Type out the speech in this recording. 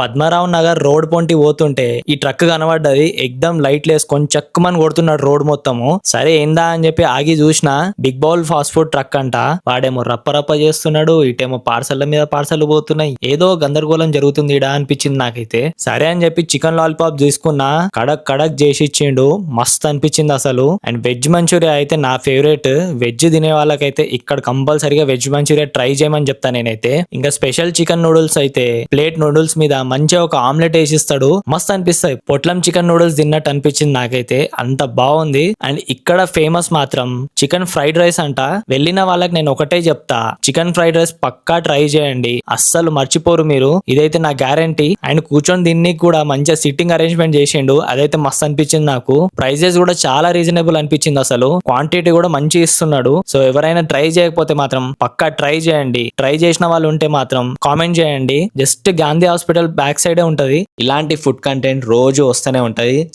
Padmarao Nagar road పొంటి పోతుంటే ఈ ట్రక్ కనబడ్డది. ఎగ్దమ్ లైట్లు వేసుకొని చక్కుమని కొడుతున్నాడు రోడ్ మొత్తము. సరే ఏందా అని చెప్పి ఆగి చూసిన big bowl fast food truck అంట. వాడేమో రప్ప రప్ప చేస్తున్నాడు. ఇటేమో పార్సల్ మీద పార్సల్ పోతున్నాయి. ఏదో గందరగోళం జరుగుతుంది ఇడా అనిపించింది నాకైతే. సరే అని చెప్పి చికెన్ లాలీపాప్ తీసుకున్నా కడక్ కడక్ చేసి ఇచ్చిండు. మస్త్ అనిపించింది అసలు. అండ్ వెజ్ మంచూరియా అయితే నా ఫేవరెట్. వెజ్ తినే వాళ్ళకైతే ఇక్కడ కంపల్సరీగా వెజ్ మంచూరియా ట్రై చేయమని చెప్తా నేనైతే. ఇంకా స్పెషల్ చికెన్ నూడిల్స్ అయితే ప్లేట్ నూడిల్స్ మీద మంచిగా ఒక ఆమ్లెట్ వేసిస్తాడు. మస్త్ అనిపిస్తాయి పొట్లం చికెన్ నూడిల్స్ తిన్నట్టు అనిపించింది నాకైతే. అంత బాగుంది. అండ్ ఇక్కడ ఫేమస్ మాత్రం చికెన్ ఫ్రైడ్ రైస్ అంట. వెళ్ళిన వాళ్ళకి నేను ఒకటే చెప్తా. చికెన్ ఫ్రైడ్ రైస్ పక్కా ట్రై చేయండి. అస్సలు మర్చిపోరు మీరు. ఇదైతే నా గ్యారంటీ. అండ్ కూర్చొని దీన్ని కూడా మంచిగా సిట్టింగ్ అరేంజ్మెంట్ చేసిండు. అదైతే మస్త్ అనిపించింది నాకు. ప్రైజెస్ కూడా చాలా రీజనబుల్ అనిపించింది అసలు. క్వాంటిటీ కూడా మంచి ఇస్తున్నాడు. సో ఎవరైనా ట్రై చేయకపోతే మాత్రం పక్కా ట్రై చేయండి. ట్రై చేసిన వాళ్ళు ఉంటే మాత్రం కామెంట్ చేయండి. జస్ట్ గాంధీ హాస్పిటల్ బ్యాక్ సైడే ఉంటది. ఇలాంటి ఫుడ్ కంటెంట్ రోజు వస్తూనే ఉంటది.